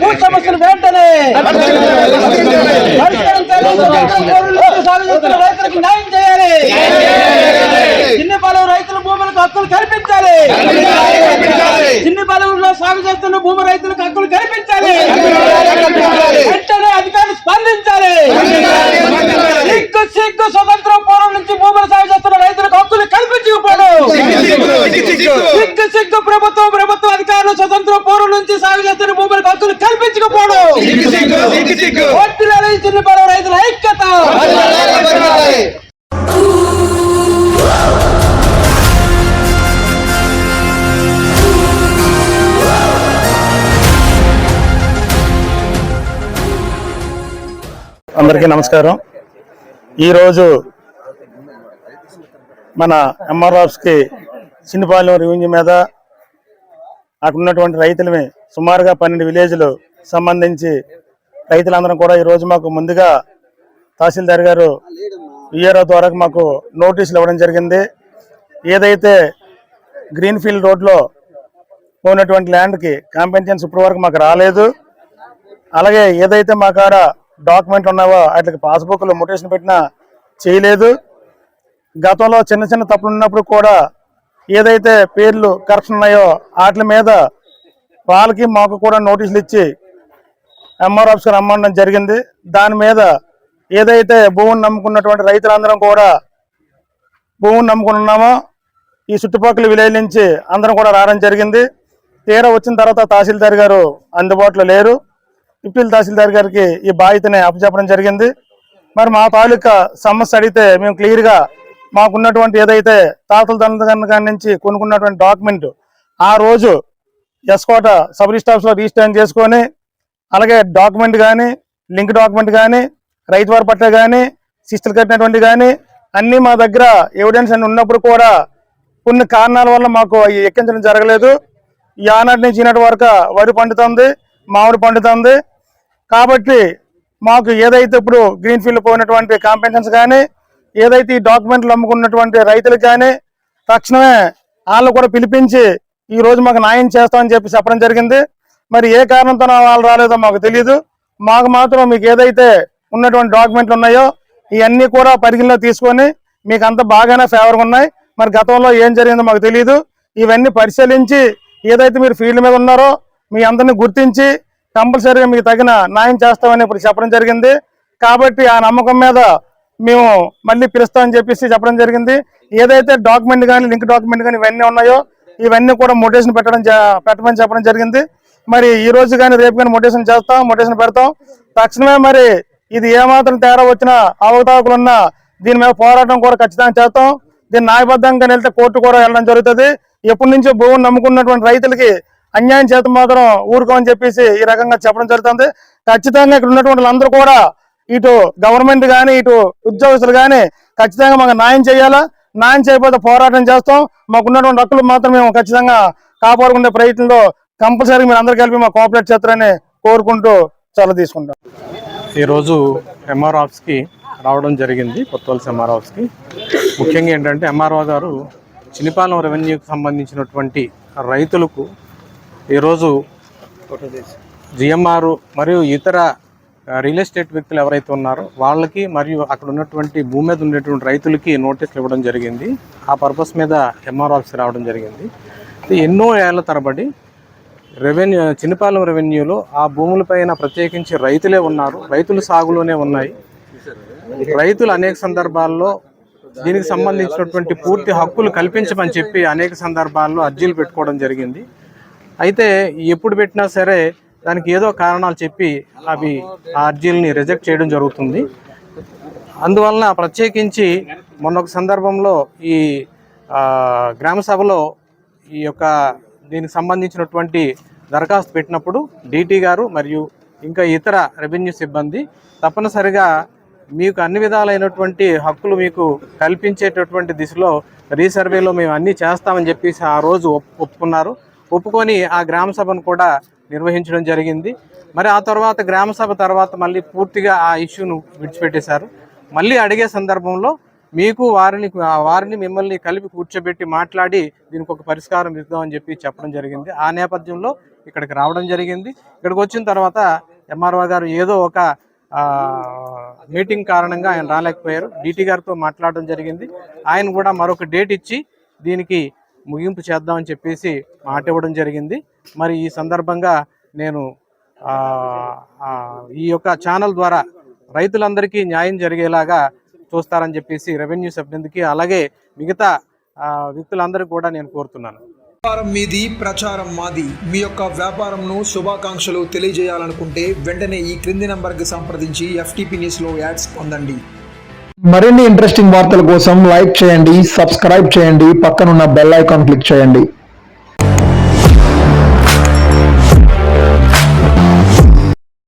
భూ సమస్యలు వెంటనే. రైతులకు న్యాయం చేయాలి. చిన్న పొలం రైతుల భూములకు హక్కులు కల్పించాలి. చిన్న పొలంలో సాగు చేస్తున్న భూమి రైతులకు హక్కులు కల్పించాలి. వెంటనే అధికారులు స్పందించాలి. సిగ్గు సిగ్గు స్వతంత్ర పూర్వం నుంచి భూములు సాగు చేస్తున్న రైతులకు హక్కులు కల్పించకపోవడం సిగ్గు సిగ్గు ప్రభుత్వం ప్రభుత్వ అధికారులు స్వతంత్ర పూర్వం నుంచి సాగు చేస్తున్న భూములకు హక్కులు కల్పించకపోవడం రైతుల ఐక్యత. అందరికీ నమస్కారం. ఈరోజు మన ఎంఆర్ఆర్స్కి చిన్నపాలెం రెవెన్యూ మీద అక్కడ ఉన్నటువంటి రైతులమే సుమారుగా పన్నెండు విలేజ్లు సంబంధించి రైతులందరం కూడా ఈరోజు మాకు ముందుగా తహసీల్దార్ గారు ఈఆర్ఓ ద్వారా మాకు నోటీసులు ఇవ్వడం జరిగింది. ఏదైతే గ్రీన్ఫీల్డ్ రోడ్లో పోయినటువంటి ల్యాండ్కి కాంపెన్షన్స్ ఇప్పటి వరకు మాకు రాలేదు. అలాగే ఏదైతే మా కాడ డాక్యుమెంట్లు ఉన్నావో వాటికి పాస్బుక్లు మొటేషన్ పెట్టినా చేయలేదు. గతంలో చిన్న చిన్న తప్పులు ఉన్నప్పుడు కూడా ఏదైతే పేర్లు కరప్షన్ ఉన్నాయో వాటి మీద వాళ్ళకి మాకు కూడా నోటీసులు ఇచ్చి ఎంఆర్ ఆఫీస్కి రమ్మడం జరిగింది. దాని మీద ఏదైతే భూమిని నమ్ముకున్నటువంటి రైతులందరం కూడా భూమిని నమ్ముకుని ఉన్నామో ఈ చుట్టుపక్కల విలేజ్ నుంచి అందరం కూడా రావడం జరిగింది. తీరా వచ్చిన తర్వాత తహసీల్దార్ గారు అందుబాటులో లేరు. డిప్యూటీ తహసీల్దార్ గారికి ఈ బాధ్యతని అప్పచెప్పడం జరిగింది. మరి మా తాలూకా సమస్య అడిగితే మేము క్లియర్గా మాకున్నటువంటి ఏదైతే తాతల తండ్రి నుంచి కొనుక్కున్నటువంటి డాక్యుమెంట్ ఆ రోజు ఎస్కోట సబ్ రిజిస్టర్ రిజిస్టర్ చేసుకొని అలాగే డాక్యుమెంట్ కానీ లింక్ డాక్యుమెంట్ కానీ రైతు వారి పట్ల కానీ శిస్తులు కట్టినటువంటి కానీ అన్నీ మా దగ్గర ఎవిడెన్స్ అని ఉన్నప్పుడు కూడా కొన్ని కారణాల వల్ల మాకు అవి ఎక్కించడం జరగలేదు. ఈ ఆనాటి నుంచి ఈనాటి వరకు వరి పండుతుంది మామిడి పండుతుంది. కాబట్టి మాకు ఏదైతే ఇప్పుడు గ్రీన్ ఫీల్డ్ పోయినటువంటి కాంపెన్షన్స్ కానీ ఏదైతే ఈ డాక్యుమెంట్లు అమ్ముకున్నటువంటి రైతులకు కానీ తక్షణమే వాళ్ళు కూడా పిలిపించి ఈ రోజు మాకు న్యాయం చేస్తామని చెప్పి చెప్పడం జరిగింది. మరి ఏ కారణంతో వాళ్ళు రాలేదో మాకు తెలియదు మాకు మాత్రం మీకు ఏదైతే ఉన్నటువంటి డాక్యుమెంట్లు ఉన్నాయో ఇవన్నీ కూడా పరిగణలో తీసుకొని మీకు అంత బాగానే ఫేవర్గా ఉన్నాయి. మరి గతంలో ఏం జరిగిందో మాకు తెలియదు ఇవన్నీ పరిశీలించి ఏదైతే మీరు ఫీల్డ్ మీద ఉన్నారో మీ అందరిని గుర్తించి కంపల్సరీగా మీకు తగిన న్యాయం చేస్తామని ఇప్పుడు చెప్పడం జరిగింది. కాబట్టి ఆ నమ్మకం మీద మేము మళ్ళీ పిలుస్తామని చెప్పేసి చెప్పడం జరిగింది. ఏదైతే డాక్యుమెంట్ కానీ లింక్ డాక్యుమెంట్ కానీ ఇవన్నీ ఉన్నాయో ఇవన్నీ కూడా మొటేషన్ పెట్టడం పెట్టమని చెప్పడం జరిగింది. మరి ఈ రోజు కానీ రేపు కానీ మొటేషన్ చేస్తాం మొటేషన్ పెడతాం. తక్షణమే మరి ఇది ఏమాత్రం తేడా వచ్చినా అవకతవకలు దీని మీద పోరాటం కూడా ఖచ్చితంగా చేస్తాం. దీన్ని న్యాయబద్ధంగా వెళ్తే కోర్టు కూడా వెళ్ళడం జరుగుతుంది. ఎప్పటి నుంచో భూమిని నమ్ముకున్నటువంటి రైతులకి అన్యాయం చేత మాత్రం ఊరుకోమని చెప్పేసి ఈ రకంగా చెప్పడం జరుగుతుంది. ఖచ్చితంగా ఇక్కడ ఉన్నటువంటి వాళ్ళందరూ కూడా ఇటు గవర్నమెంట్ కానీ ఇటు ఉద్యోగస్తులు కానీ ఖచ్చితంగా మాకు న్యాయం చేయాలా? న్యాయం చేయకపోతే పోరాటం చేస్తాం. మాకున్నటువంటి హక్కులు మాత్రం మేము ఖచ్చితంగా కాపాడుకునే ప్రయత్నంలో కంపల్సరీ మీరు అందరు కలిపి మా కోఆపరేట్ చేస్తారని కోరుకుంటూ చాలా తీసుకుంటాం. ఈరోజు ఎంఆర్ ఆఫీస్కి రావడం జరిగింది కొత్తవలస ఎంఆర్ ఆఫీస్కి ముఖ్యంగా ఏంటంటే ఎంఆర్ఓ గారు చినిపాలెం రెవెన్యూకి సంబంధించినటువంటి రైతులకు ఈరోజు జిఎంఆర్ మరియు ఇతర రియల్ ఎస్టేట్ వ్యక్తులు ఎవరైతే ఉన్నారో వాళ్ళకి మరియు అక్కడ ఉన్నటువంటి భూమి మీద ఉండేటువంటి రైతులకి నోటీసులు ఇవ్వడం జరిగింది. ఆ పర్పస్ మీద ఎంఆర్ ఆఫీస్ రావడం జరిగింది. ఎన్నో ఏళ్ళ తరబడి రెవెన్యూ చిన్నపాలెం రెవెన్యూలో ఆ భూములపైన ప్రత్యేకించి రైతులే ఉన్నారు. రైతులు సాగులోనే ఉన్నాయి. రైతులు అనేక సందర్భాల్లో దీనికి సంబంధించినటువంటి పూర్తి హక్కులు కల్పించమని చెప్పి అనేక సందర్భాల్లో అర్జీలు పెట్టుకోవడం జరిగింది. అయితే ఎప్పుడు పెట్టినా సరే దానికి ఏదో కారణాలు చెప్పి అవి ఆ అర్జీలని రిజెక్ట్ చేయడం జరుగుతుంది. అందువలన ప్రత్యేకించి మొన్న ఒక సందర్భంలో ఈ గ్రామసభలో గ్రామ సభలో ఈ యొక్క దీనికి సంబంధించినటువంటి దరఖాస్తు పెట్టినప్పుడు డీటీ గారు మరియు ఇంకా ఇతర రెవెన్యూ సిబ్బంది తప్పనిసరిగా మీకు అన్ని విధాలైనటువంటి హక్కులు మీకు కల్పించేటటువంటి దిశలో రీసర్వేలో మేము అన్నీ చేస్తామని చెప్పేసి ఆ రోజు ఒప్పుకున్నారు. ఒప్పుకొని ఆ గ్రామ సభను కూడా నిర్వహించడం జరిగింది. మరి ఆ తర్వాత గ్రామ సభ తర్వాత మళ్ళీ పూర్తిగా ఆ ఇష్యూను విడిచిపెట్టేశారు. మళ్ళీ అడిగే సందర్భంలో మీకు వారిని వారిని మిమ్మల్ని కలిపి కూర్చోబెట్టి మాట్లాడి దీనికి ఒక పరిష్కారం ఇద్దామని చెప్పి చెప్పడం జరిగింది. ఆ నేపథ్యంలో ఇక్కడికి రావడం జరిగింది. ఇక్కడికి వచ్చిన తర్వాత ఎంఆర్ఓ గారు ఏదో ఒక మీటింగ్ కారణంగా ఆయన రాలేకపోయారు. డిటి గారితో మాట్లాడడం జరిగింది. ఆయన కూడా మరొక డేట్ ఇచ్చి దీనికి ముగింపు చేద్దామని చెప్పేసి మాట ఇవ్వడం జరిగింది. మరి ఈ సందర్భంగా నేను ఈ యొక్క ఛానల్ ద్వారా రైతులందరికీ న్యాయం జరిగేలాగా చూస్తారని చెప్పేసి రెవెన్యూ సిబ్బందికి అలాగే మిగతా ఆ, వ్యక్తులందరికీ కూడా నేను కోరుతున్నాను. వ్యాపారం మీది ప్రచారం మాది. మీ యొక్క వ్యాపారంను శుభాకాంక్షలు తెలియజేయాలనుకుంటే వెంటనే ఈ క్రింది నంబర్కి సంప్రదించి ఎఫ్టీపీ న్యూస్లో యాడ్స్ పొందండి. మరిన్ని ఇంట్రెస్టింగ్ వార్తల కోసం లైక్ చేయండి సబ్స్క్రైబ్ చేయండి పక్కనున్న బెల్ ఐకాన్ క్లిక్ చేయండి.